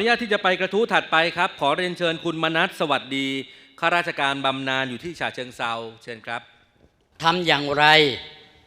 อนุญาตที่จะไปกระทู้ถัดไปครับ ขอเรียนเชิญคุณมนัสสวัสดีข้าราชการบำนาญอยู่ที่ฉะเชิงเซาเชิญครับทำอย่างไร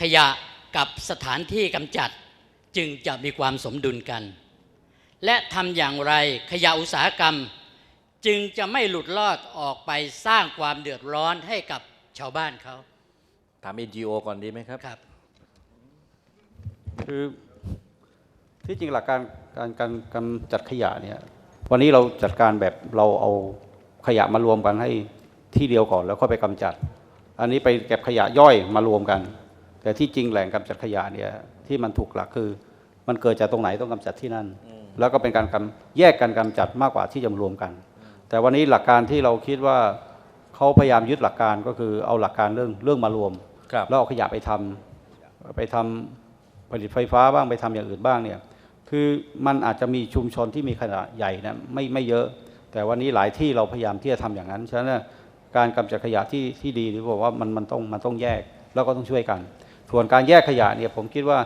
ขยะกับสถานที่กำจัดจึงจะมีความสมดุลกัน และทำอย่างไรขยะอุตสาหกรรม จึงจะไม่หลุดลอดออกไปสร้างความเดือดร้อนให้กับชาวบ้านเขาถาม NGO ก่อนดีไหมครับครับ คือ ที่จริงหลักการการการกำจัดขยะเนี่ยวันนี้เราจัดการแบบเราเอาขยะมารวมกันให้ที่เดียวก่อนแล้วค่อยไปกำจัด อันนี้ไปเก็บขยะย่อยมารวมกัน แต่ที่จริงแหล่งกำจัดขยะเนี่ยที่มันถูกหลักคือ มันเกิดจากตรงไหนต้องกำจัดที่นั่น แล้วก็เป็นการกำแยกกันกำจัดมากกว่าที่จะมารวมกัน แต่วันนี้หลักการที่เราคิดว่าเขาพยายามยึดหลักการก็คือเอาหลักการเรื่องเรื่องมารวมครับแล้วเอาขยะไปทำไปทำผลิตไฟฟ้าบ้างไปทำอย่างอื่นบ้างเนี่ย คือมันอาจจะมีชุมชนที่มีขนาดใหญ่นะไม่ไม่เยอะ แต่วันนี้หลายที่เราพยายามที่จะทำอย่างนั้น ฉะนั้นเนยการกำจัดขยะที่ที่ดีหรือบอกว่ามันมันต้องมันต้องแยกแล้วก็ต้องช่วยกัน ส่วนการแยกขยะเนี่ยผมคิดว่า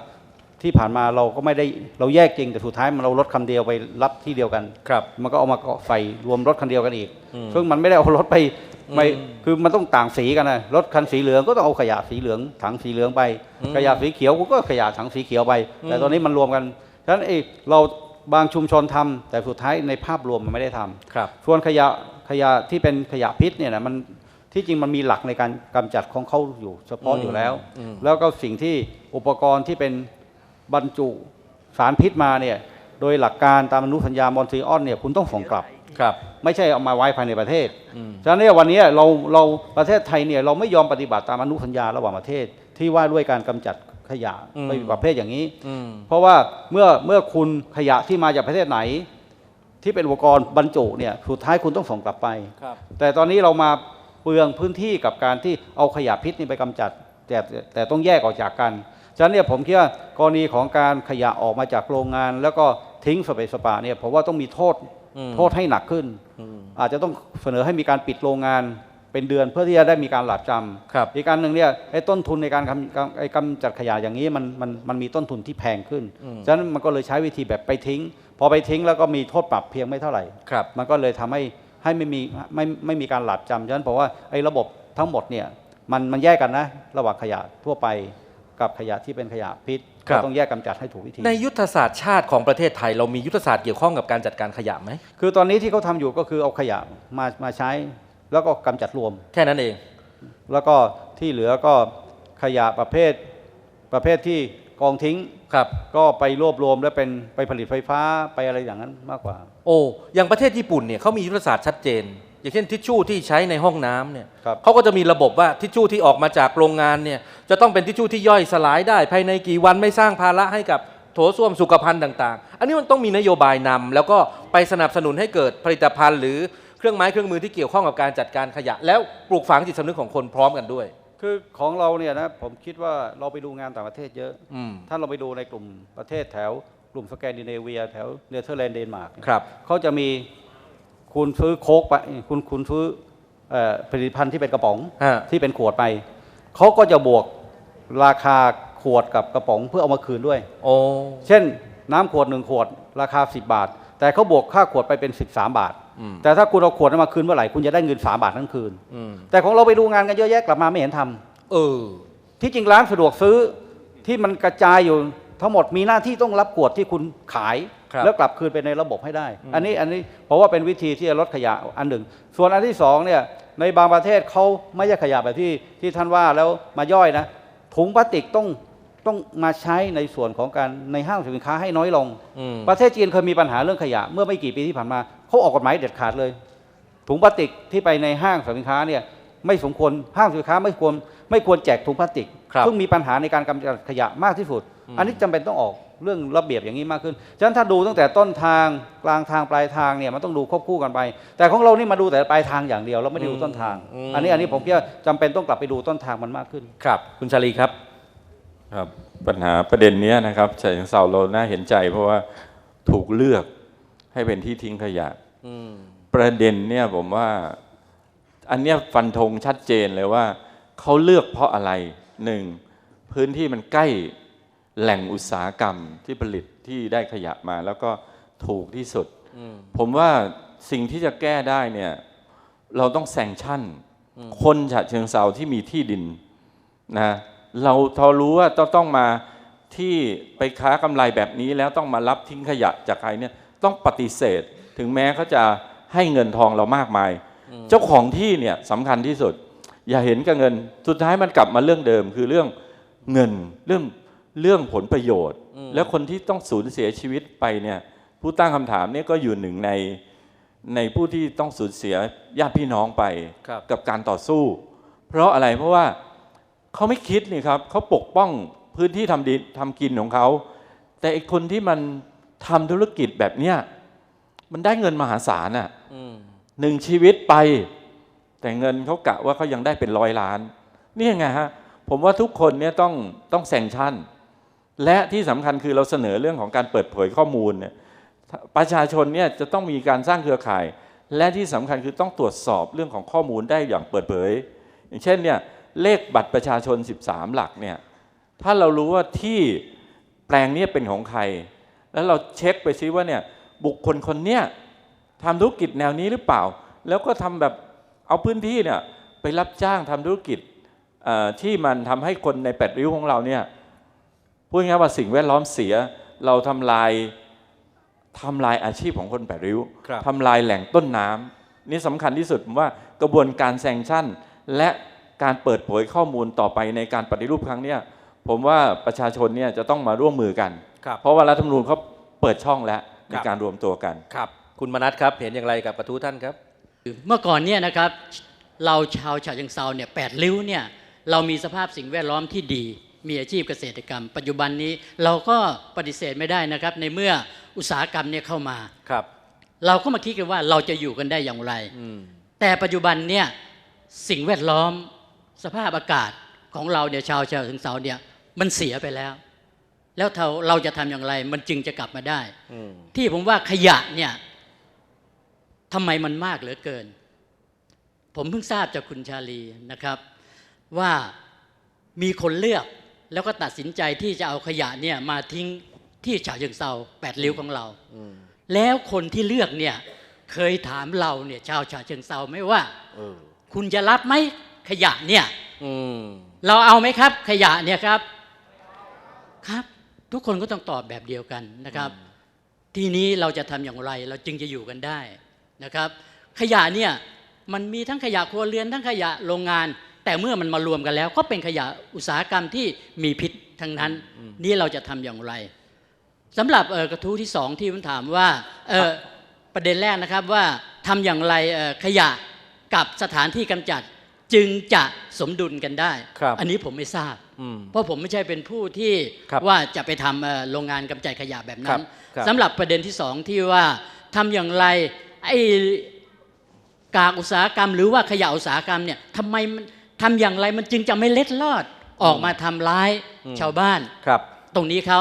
ที่ผ่านมาเราก็ไม่ได้เราแยกจริงแต่สุดท้ายมันเรารถคันเดียวไปรับที่เดียวกันครับ มันก็เอามาใส่รวมรถคันเดียวกันอีกอืมซึ่งมันไม่ได้เอารถไปไม่อืมคือมันต้องต่างสีกันนะรถคันสีเหลืองก็ต้องเอาขยะสีเหลืองถังสีเหลืองไปอืมขยะสีเขียวก็ขยะถังสีเขียวไป แต่อืมตอนนี้มันรวมกัน ฉะนั้นเอ้เราบางชุมชนทำแต่สุดท้ายในภาพรวมมันไม่ได้ทำครับส่วนขยะขยะที่เป็นขยะพิษเนี่ยนะมันที่จริงมันมีหลักในการกำจัดของเขาอยู่เฉพาะอืมอยู่แล้วอืมแล้วก็สิ่งที่อุปกรณ์ที่เป็นบรรจุสารพิษมาเนี่ยโดยหลักการตามอนุสัญญามอนทรีออนเนี่ยคุณต้องส่งกลับครับ ไม่ใช่เอามาไว้ภายในประเทศอืมฉะนั้นเนี่ยวันนี้เราเราประเทศไทยเนี่ยเราไม่ยอมปฏิบัติตามอนุสัญญาระหว่างประเทศที่ว่าด้วยการกำจัด ขยะอืมไปประเภทอย่างนี้อืมเพราะว่าเมื่อเมื่อคุณขยะที่มาจากประเทศไหน ที่เป็นอุปกรณ์บรรจุเนี่ยสุดท้ายคุณต้องส่งกลับไปครับแต่ตอนนี้เรามาเปลืองพื้นที่กับการที่เอาขยะพิษนี่ไปกำจัด แต่แต่ต้องแยกออกจากกันฉะนั้นเนี่ยผมคิดว่ากรณีของการขยะออกมาจากโรงงาน แล้วก็ทิ้งสเปซสปาเนี่ยผมว่าต้องมีโทษอืมโทษให้หนักขึ้นอืมอาจจะต้องเสนอให้มีการปิดโรงงาน เป็นเดือนเพื่อที่จะได้มีการหลาบจำครับอีกการหนึ่งเนี่ยไอ้ต้นทุนในการกำกำไอ้กำจัดขยะอย่างนี้มันมันมันมีต้นทุนที่แพงขึ้นอืมฉะนั้นมันก็เลยใช้วิธีแบบไปทิ้ง พอไปทิ้งแล้วก็มีโทษปรับเพียงไม่เท่าไหร่ครับมันก็เลยทำให้ให้ไม่มีไม่ไม่มีการหลาบจำฉะนั้นผมว่าไอ้ระบบทั้งหมดเนี่ยมันมันแยกกันนะระหว่างขยะทั่วไปกับขยะที่เป็นขยะพิษครัก็บต้องแยกกำจัดให้ถูกวิธีในยุทธศาสตร์ชาติของประเทศไทย เรามียุทธศาสตร์เกี่ยวข้องกับการจัดการขยะไหมคือตอนนี้ที่เขาทำอยู่ก็คือเอาขยะมามาใช้ แล้วก็กำจัดรวม แค่นั้นเอง แล้วก็ที่เหลือก็ขยะประเภทประเภทที่กองทิ้งครับ ก็ไปรวบรวมแล้วเป็นไปผลิตไฟฟ้าไปอะไรอย่างนั้นมากกว่า โอ้อย่างประเทศญี่ปุ่นเนี่ยเขามียุทธศาสตร์ชัดเจน อย่างเช่นทิชชู่ที่ใช้ในห้องน้ำเนี่ยครับเขาก็จะมีระบบว่าทิชชู่ที่ออกมาจากโรงงานเนี่ยจะต้องเป็นทิชชู่ที่ย่อยสลายได้ ภายในกี่วันไม่สร้างภาระให้กับโถส้วมสุขภัณฑ์ต่าง ๆ อันนี้มันต้องมีนโยบายนำแล้วก็ไปสนับสนุนให้เกิดผลิตภัณฑ์หรือ เครื่องไม้เครื่องมือที่เกี่ยวข้องกับการจัดการขยะ แล้วปลูกฝังจิตสำนึกของคนพร้อมกันด้วย คือของเราเนี่ยนะผมคิดว่าเราไปดูงานต่างประเทศเยอะ อืม ถ้าเราไปดูในกลุ่มประเทศแถวกลุ่มสแกนดิเนเวีย แถวเนเธอร์แลนด์เดนมาร์กครับ เขาจะมีคุณซื้อโค้กไปคุณคุณซื้อเอ่อผลิตภัณฑ์ที่เป็นกระป๋อง ฮะ ที่เป็นขวดไป เขาก็จะบวกราคาขวดกับกระป๋องเพื่อเอามาคืนด้วย โอ้ เช่นน้ำขวดหนึ่งขวด ราคา 10 บาท แต่เขาบวกค่าขวดไปเป็น 13 บาทอืมแต่ถ้าคุณเอาขวดนั้นมาคืนเมื่อไหร่คุณจะได้เงิน 3 บาททั้งคืนอืมแต่ของเราไปดูงานกันเยอะแยะกลับมาไม่เห็นทำเออ ที่จริงร้านสะดวกซื้อที่มันกระจายอยู่ทั้งหมดมีหน้าที่ต้องรับขวดที่คุณขายครับแล้วกลับคืนไปในระบบให้ได้ อันนี้อันนี้เพราะว่าเป็นวิธีที่จะลดขยะอันหนึ่ง ส่วนอันที่สองเนี่ยในบางประเทศเขาไม่ใช่ขยะแบบที่ที่ท่านว่าแล้วมาย่อยนะถุงพลาสติกต้อง ต้องมาใช้ในส่วนของการในห้างสินค้าให้น้อยลงอืมประเทศจีนเคยมีปัญหาเรื่องขยะ เมื่อไม่กี่ปีที่ผ่านมาเขาออกกฎหมายเด็ดขาดเลย ถุงพลาสติกที่ไปในห้างสินค้าเนี่ยไม่สมควรห้างสินค้าไม่ควรไม่ควรแจกถุงพลาสติกครับซึ่งมีปัญหาในการกำจัดขยะมากที่สุด อันนี้จำเป็นต้องออกเรื่องระเบียบอย่างนี้มากขึ้น ฉะนั้นถ้าดูตั้งแต่ต้นทางกลางทางปลายทางเนี่ยมันต้องดูควบคู่กันไป แต่ของเรานี่มาดูแต่ปลายทางอย่างเดียวเราไม่ได้ดูต้นทางอืมอันนี้อันนี้ผมคิดว่าจำเป็นต้องกลับไปดูต้นทางมันมากขึ้น ครับ คุณชาลีครับ ครับปัญหาประเด็นเนี้ยนะครับฉะเชิงเซาเราน่าเห็นใจ เพราะว่าถูกเลือกให้เป็นที่ทิ้งขยะอืมประเด็นเนี่ยผมว่า อันเนี้ยฟันธงชัดเจนเลยว่าเขาเลือกเพราะอะไรหนึ่งพื้นที่มันใกล้แหล่งอุตสาหกรรมที่ผลิตที่ได้ขยะมา แล้วก็ถูกที่สุดอืมผมว่าสิ่งที่จะแก้ได้เนี่ยเราต้องแซงชั่น คนฉะเชิงเซาที่มีที่ดินนะ เราพอรู้ว่าต้องต้องมาที่ไปค้ากำไรแบบนี้แล้วต้องมารับทิ้งขยะจากใครเนี่ยต้องปฏิเสธ ถึงแม้เขาจะให้เงินทองเรามากมาย เจ้าของที่เนี่ยสำคัญที่สุด อย่าเห็นกับเงินสุดท้ายมันกลับมาเรื่องเดิม คือเรื่องเงินเรื่องเรื่องผลประโยชน์ แล้วคนที่ต้องสูญเสียชีวิตไปเนี่ยผู้ตั้งคำถามเนี่ยก็อยู่หนึ่งในในผู้ที่ต้องสูญเสียญาติพี่น้องไปครับกับการต่อสู้ เพราะอะไรเพราะว่า เขาไม่คิดนี่ครับเขาปกป้องพื้นที่ทำดินทำกินของเขา แต่ไอีกคนที่มันทำธุรกิจแบบเนี้ยมันได้เงินมหาศาลอะอืมหนึ่งชีวิตไป แต่เงินเขากะว่าเขายังได้เป็นร้อยล้าน นี่ไงฮะผมว่าทุกคนเนี่ยต้องต้องแซงชั่น และที่สำคัญคือเราเสนอเรื่องของการเปิดเผยข้อมูลเนี่ยประชาชนเนี่ยจะต้องมีการสร้างเครือข่าย และที่สำคัญคือต้องตรวจสอบเรื่องของข้อมูลได้อย่างเปิดเผย อย่างเช่นเนี่ย เลขบัตรประชาชน 13 หลักเนี่ยถ้าเรารู้ว่าที่แปลงเนี้เป็นของใคร แล้วเราเช็คไปซิว่าเนี่ยบุคคลคนเนี้ยทำธุรกิจแนวนี้หรือเปล่า แล้วก็ทำแบบเอาพื้นที่เนี่ยไปรับจ้างทำธุรกิจเอ่อที่มันทำให้คนในแปดริ้วของเราเนี่ยพูดง่ายๆว่าสิ่งแวดล้อมเสียเราทำลายทำลายอาชีพของคนแปดริ้วครับทำลายแหล่งต้นน้ำนี่สำคัญที่สุดผมว่ากระบวนการแซงชั่น และ การเปิดเผยข้อมูลต่อไปในการปฏิรูปครั้งเนี้ยผมว่าประชาชนเนี่ยจะต้องมาร่วมมือกัน ครับเพราะว่ารัฐธรรมนูญเขาเปิดช่องแล้วในครับการรวมตัวกัน ครับ คุณมนัทครับ เห็นอย่างไรกับกระทู้ท่านครับ เมื่อก่อนเนี่ยนะครับเราชาวฉะเชิงเซาเนี่ยแปดริ้วเนี่ยเรามีสภาพสิ่งแวดล้อมที่ดี มีอาชีพเกษตรกรรม ปัจจุบันนี้เราก็ปฏิเสธไม่ได้นะครับ ในเมื่ออุตสาหกรรมเนี่ยเข้ามา ครับ เราก็มาคิดกันว่าเราจะอยู่กันได้อย่างไร อืม แต่ปัจจุบันเนี่ยสิ่งแวดล้อม สภาพอากาศของเราเนี่ยชาวชาวถึงเสาเนี่ยมันเสียไปแล้ว แล้วเราเราจะทำอย่างไร มันจึงจะกลับมาได้อืมที่ผมว่าขยะเนี่ยทำไมมันมากเหลือเกิน ผมเพิ่งทราบจากคุณชาลีนะครับ ว่ามีคนเลือกแล้วก็ตัดสินใจที่จะเอาขยะเนี่ยมาทิ้งที่ฉะเชิงเซาแปดริ้วของเราอืมแล้วคนที่เลือกเนี่ยเคยถามเราเนี่ยชาวฉะเชิงเซาไหมว่าเออคุณจะรับไหม ขยะเนี่ยอืมเราเอาไหมครับ ขยะเนี่ยครับ ครับ ทุกคนก็ต้องตอบแบบเดียวกันนะครับ ทีนี้เราจะทำอย่างไร เราจึงจะอยู่กันได้นะครับ ขยะเนี่ยมันมีทั้งขยะครัวเรือนทั้งขยะโรงงาน แต่เมื่อมันมารวมกันแล้ว ก็เป็นขยะอุตสาหกรรมที่มีพิษทั้งนั้น นี่เราจะทำอย่างไรสำหรับเอ่อกระทู้ที่สองที่ผมถามว่าเอ่อประเด็นแรกนะครับว่าทำอย่างไรเอ่อขยะกับสถานที่กำจัด จึงจะสมดุลกันได้ครับอันนี้ผมไม่ทราบอืมเพราะผมไม่ใช่เป็นผู้ที่ครับว่าจะไปทำเอ่อโรงงานกำจัดขยะแบบครันั้บนครับสำหรับประเด็นที่สองที่ว่าทำอย่างไรไอ้กากอุตสาหกรรม หรือว่าขยะอุตสาหกรรมเนี่ยทำไมมันทำอย่างไรมันจึงจะไม่เล็ดลอดออกมาทำร้ายชาวบ้านครับ ตรงนี้เขา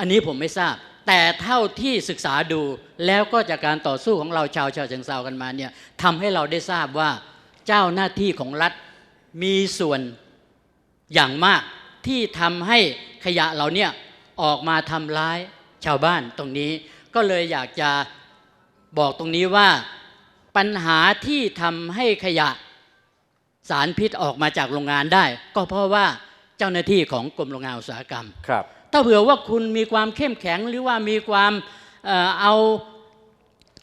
อันนี้ผมไม่ทราบ แต่เท่าที่ศึกษาดูแล้วก็จากการต่อสู้ของเราชาวชาวเชิงเซากันมาเนี่ยทำให้เราได้ทราบว่า เจ้าหน้าที่ของรัฐ มีส่วนอย่างมากที่ทำให้ขยะเราเนี่ยออกมาทำร้ายชาวบ้านตรงนี้ ก็เลยอยากจะบอกตรงนี้ว่าปัญหาที่ทำให้ขยะสารพิษออกมาจากโรงงานได้ ก็เพราะว่าเจ้าหน้าที่ของกรมโรงงานอุตสาหกรรมครับ ถ้าเผื่อว่าคุณมีความเข้มแข็งหรือว่ามีความเอ่อเอา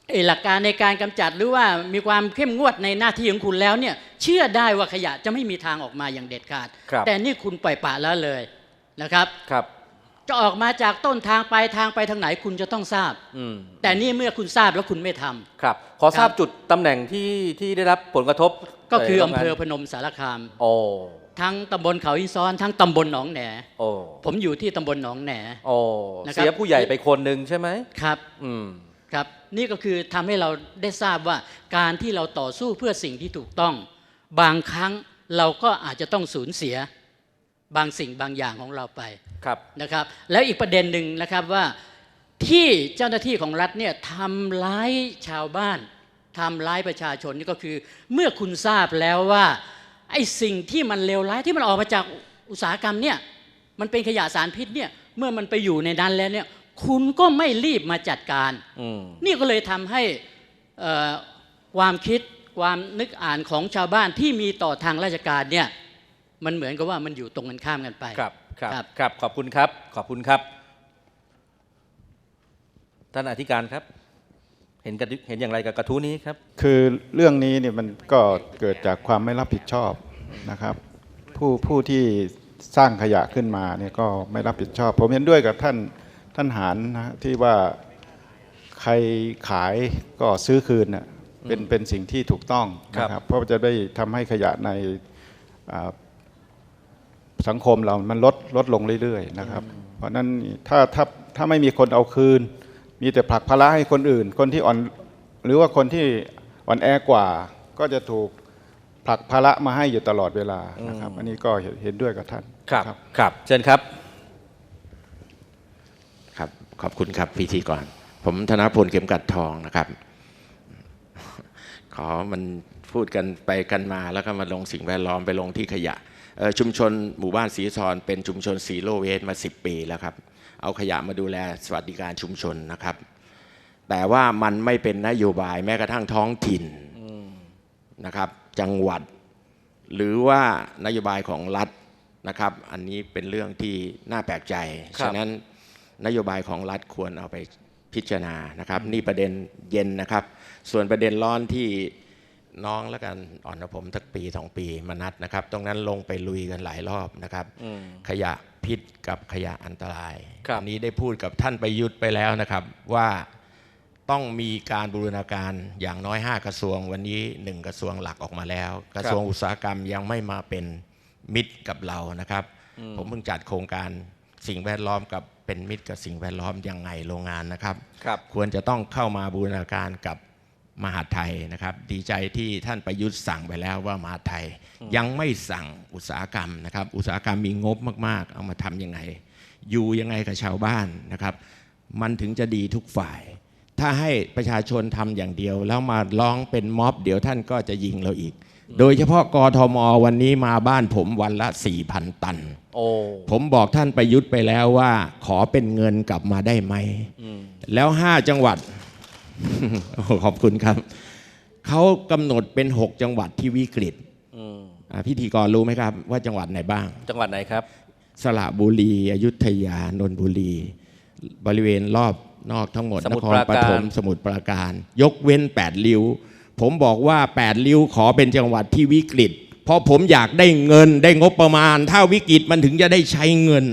เอ่อหลักการในการกำจัดหรือว่ามีความเข้มงวดในหน้าที่ของคุณแล้วเนี่ยเชื่อได้ว่าขยะจะไม่มีทางออกมาอย่างเด็ดขาดครับแต่นี่คุณปล่อยปละแล้วเลยนะครับครับ จะออกมาจากต้นทางปลายทางไปทางไหนคุณจะต้องทราบอืมแต่นี่เมื่อคุณทราบแล้วคุณไม่ทำครับ ขอทราบครับจุดตำแหน่งที่ที่ได้รับผลกระทบ ก็คืออำโรงเภงานอพนมสารคามโอ้ทั้งตำบลเขาอินซ้อนทั้งตำบลหนองแหนโอ้ผมอยู่ที่ตำบลหนองแหนโอ้นะครับเสียผู้ใหญ่ไปคนหนึ่งใช่ไหมครับ อืม ครับนี่ก็คือทำให้เราได้ทราบว่าการที่เราต่อสู้เพื่อสิ่งที่ถูกต้อง บางครั้งเราก็อาจจะต้องสูญเสียบางสิ่งบางอย่างของเราไปครับนะครับ แล้วอีกประเด็นหนึ่งนะครับว่าที่เจ้าหน้าที่ของรัฐเนี่ยทำร้ายชาวบ้านทำร้ายประชาชนนี่ก็คือ เมื่อคุณทราบแล้วว่าไอ้สิ่งที่มันเลวร้ายที่มันออกมาจากอุตสาหกรรมเนี่ยมันเป็นขยะสารพิษเนี่ยเมื่อมันไปอยู่ในนั้นแล้วเนี่ย คุณก็ไม่รีบมาจัดการอืมนี่ก็เลยทำให้เอ่อความคิดความนึกอ่านของชาวบ้านที่มีต่อทางราชการเนี่ยมันเหมือนกับว่ามันอยู่ตรงกันข้ามกันไปครับครับ ครับ ครับ ขอบคุณครับ ขอบคุณครับ ท่านอธิการครับ เห็นกันเห็นอย่างไรกับกระทู้นี้ครับ คือเรื่องนี้เนี่ยมันก็เกิดจากความไม่รับผิดชอบนะครับ ผู้ผู้ที่สร้างขยะขึ้นมาเนี่ยก็ไม่รับผิดชอบ ผมเห็นด้วยกับท่าน ท่านหารนะที่ว่าใครขายก็ซื้อคืนน่ะเป็นเป็นสิ่งที่ถูกต้องนะครับ เพราะว่าจะได้ทำให้ขยะในอ่าสังคมเรามันลดลดลงเรื่อยๆนะครับ เพราะฉะนั้นถ้าถ้าถ้าไม่มีคนเอาคืน มีแต่ผลักภาระให้คนอื่น คนที่อ่อนหรือว่าคนที่อ่อนแอกว่า ก็จะถูกผลักภาระมาให้อยู่ตลอดเวลานะครับ อันนี้ก็เห็นเห็นด้วยกับท่านครับครับ เชิญครับครับ ขอบคุณครับพิธีกรผมธนพลเข็มกัดทองนะครับ ขอมันพูดกันไปกันมาแล้วก็มาลงสิ่งแวดล้อมไปลงที่ขยะชุมชนหมู่บ้านศรีสอนเป็นชุมชนซีโรเวสมา 10 ปีแล้วครับ เอาขยะมาดูแลสวัสดิการชุมชนนะครับ แต่ว่ามันไม่เป็นนโยบายแม้กระทั่งท้องถิ่นนะครับ จังหวัด หรือว่านโยบายของรัฐนะครับ อันนี้เป็นเรื่องที่น่าแปลกใจ ฉะนั้น นโยบายของรัฐควรเอาไปพิจารณานะครับ นี่ประเด็นเย็นนะครับ ส่วนประเด็นร้อนที่น้องแล้วกันอ่อนกว่าผมสักปีสองปีมานัดนะครับ ตรงนั้นลงไปลุยกันหลายรอบนะครับอืมขยะพิษกับขยะอันตรายครับอันนี้ได้พูดกับท่านประยุทธ์ไปแล้วนะครับ ว่าต้องมีการบูรณาการอย่างน้อย 5 กระทรวง วันนี้ 1 กระทรวงหลักออกมาแล้ว กระทรวงอุตสาหกรรมยังไม่มาเป็นมิตรกับเรานะครับ ผมเพิ่งจัดโครงการสิ่งแวดล้อมกับ เป็นมิตรกับสิ่งแวดล้อมยังไงโรงงานนะครับครับควรจะต้องเข้ามาบูรณาการกับมหาดไทยนะครับ ดีใจที่ท่านประยุทธ์สั่งไปแล้วว่ามหาดไทย ยังไม่สั่งอุตสาหกรรมนะครับ อุตสาหกรรมมีงบมาก ๆ เอามาทำยังไง อยู่ยังไงกับชาวบ้านนะครับ มันถึงจะดีทุกฝ่าย ถ้าให้ประชาชนทำอย่างเดียว แล้วมาร้องเป็นม็อบ เดี๋ยวท่านก็จะยิงเราอีก โดยเฉพาะกทมวันนี้มาบ้านผมวันละ 4,000 ตันโอ้ผมบอกท่านประยุทธ์ไปแล้วว่า ขอเป็นเงินกลับมาได้ไหม แล้วห้าจังหวัดโอ้ขอบคุณครับ เขากำหนดเป็น 6 จังหวัดที่วิกฤตอืมอ่าพิธีกรรู้ไหมครับ ว่าจังหวัดไหนบ้าง จังหวัดไหนครับ สระบุรี อยุธยานนทบุรี บริเวณรอบนอกทั้งหมดสนมุทรครปราปการฐมสมุทรปราการ ยกเว้น 8 ริ้ว ผมบอกว่า 8 ริ้วขอเป็นจังหวัดที่วิกฤต เพราะผมอยากได้เงินได้งบประมาณ ถ้าวิกฤตมันถึงจะได้ใช้เงิน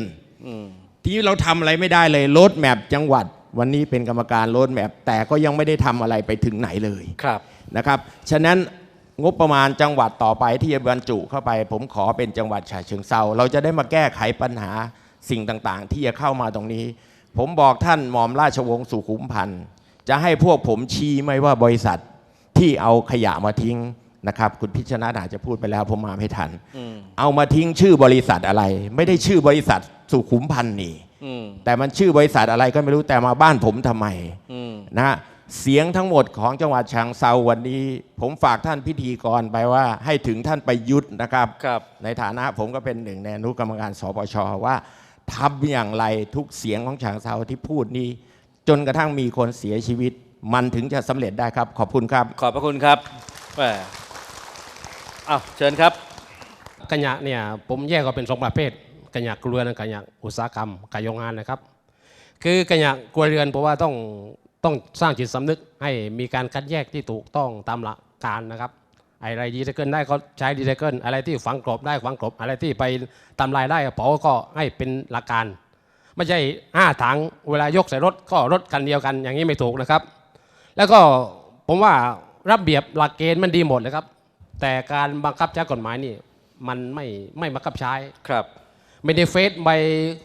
อืมที่เราทำอะไรไม่ได้เลยโรดแมพจังหวัด วันนี้เป็นกรรมการโรดแมพแต่ก็ยังไม่ได้ทำอะไรไปถึงไหนเลยครับนะครับ ฉะนั้นงบประมาณจังหวัดต่อไปที่จะบรรจุเข้าไป ผมขอเป็นจังหวัดฉะเชิงเซาเราจะได้มาแก้ไขปัญหาสิ่งต่างๆ ที่จะเข้ามาตรงนี้ ผมบอกท่านหมอมราชวงศ์สุขุมพันธ์จะให้พวกผมชี้ไหมว่าบริษัท ที่เอาขยะมาทิ้งนะครับคุณพิชนะอาจจะพูดไปแล้วผมมาไม่ทันอืมเอามาทิ้งชื่อบริษัทอะไร ไม่ได้ชื่อบริษัทสุขุมพันธ์นี่อืมแต่มันชื่อบริษัทอะไรก็ไม่รู้แต่มาบ้านผมทำไมอืมนะฮะเสียงทั้งหมดของจังหวัดฉางเซาวันนี้ ผมฝากท่านพิธีกรไปว่าให้ถึงท่านประยุทธ์นะครับครับในฐานะผมก็เป็นหนึ่งในอนุกรรมการสปชว่าทำอย่างไรทุกเสียงของฉางเซาที่พูดนี้ จนกระทั่งมีคนเสียชีวิต มันถึงจะสำเร็จได้ครับ ขอบคุณครับ ขอบพระคุณครับแหมอ้าวเชิญครับ ขยะเนี่ยผมแยกออกเป็นสองประเภทขยะครัวเรือนกับขยะอุตสาหกรรมกับโรงงานนะครับ คือขยะครัวเรือนเพราะว่าต้องต้องสร้างจิตสำนึกให้มีการคัดแยกที่ถูกต้องตามหลักการนะครับ อะไรรีไซเคิลได้ก็ใช้รีไซเคิลอะไรที่ฝังกลบได้ฝังกลบอะไรที่ไปทำลายได้เผาก็ให้เป็นหลักการ ไม่ใช่ห้าถังเวลายกใส่รถก็รถคันเดียวกันอย่างนี้ไม่ถูกนะครับ แล้วก็ผมว่าระเบียบหลักเกณฑ์มันดีหมดเลยครับ แต่การบังคับใช้กฎหมายนี่มันไม่ไม่บังคับใช้ ครับไม่ได้เฟซใบ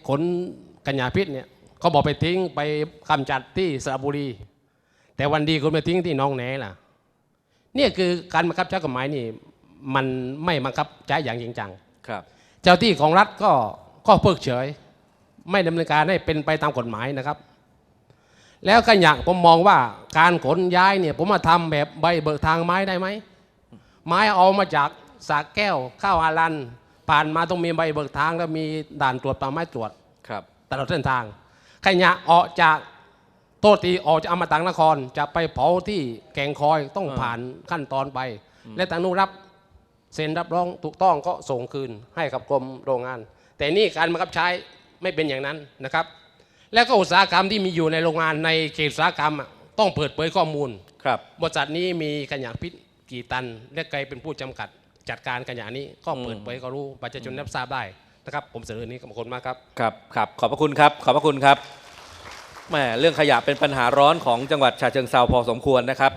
ขนกัญญาพิษเนี่ยเขาบอกไปทิ้งไปกำจัดที่สระบุรี แต่วันดีคุณไปทิ้งที่หน้องแหนล่ะเนี่ยคือการบังคับใช้กฎหมายนี่มันไม่บังคับใช้อย่างจริงจัง ครับ เจ้าที่ของรัฐก็ก็เพิกเฉย ไม่ดำเนินการให้เป็นไปตามกฎหมายนะครับ แล้วก็อย่างผมมองว่าการขนย้ายเนี่ยผมมาทำแบบใบเบิกทางไม้ได้ไหมไม้เอามาจากสากแก้วข้าวอารันผ่านมาต้องมีใบเบิกทางแล้วมีด่านตรวจป่าไม้ตรวจครับตลอดเส้นทางขยะออกจากโตตีออกจากอมตะนคร จะไปเผาที่แก่งคอยต้องอ่าผ่านขั้นตอนไป และทางนู้นรับเซ็นรับรองถูกต้องก็ส่งคืนให้กับกรมโรงงาน แต่นี่การบังคับใช้ไม่เป็นอย่างนั้นนะครับ แล้วก็อุตสาหกรรมที่มีอยู่ในโรงงานในเขตอุตสาหกรรมอะต้องเปิดเผยข้อมูลครับบริษัทนี้มีขยะพิษกี่ตัน และใครเป็นผู้จำกัดจัดการขยะนี้ก็เปิดเผยก็รู้ประชาชนรับทราบได้นะครับ ผมเสนอนี้ขอบคุณมากครับครับครับขอบพระคุณครับ ขอบพระคุณครับแหมเรื่องขยะเป็นปัญหาร้อนของจังหวัดฉะเชิงเซาพอสมควรนะครับ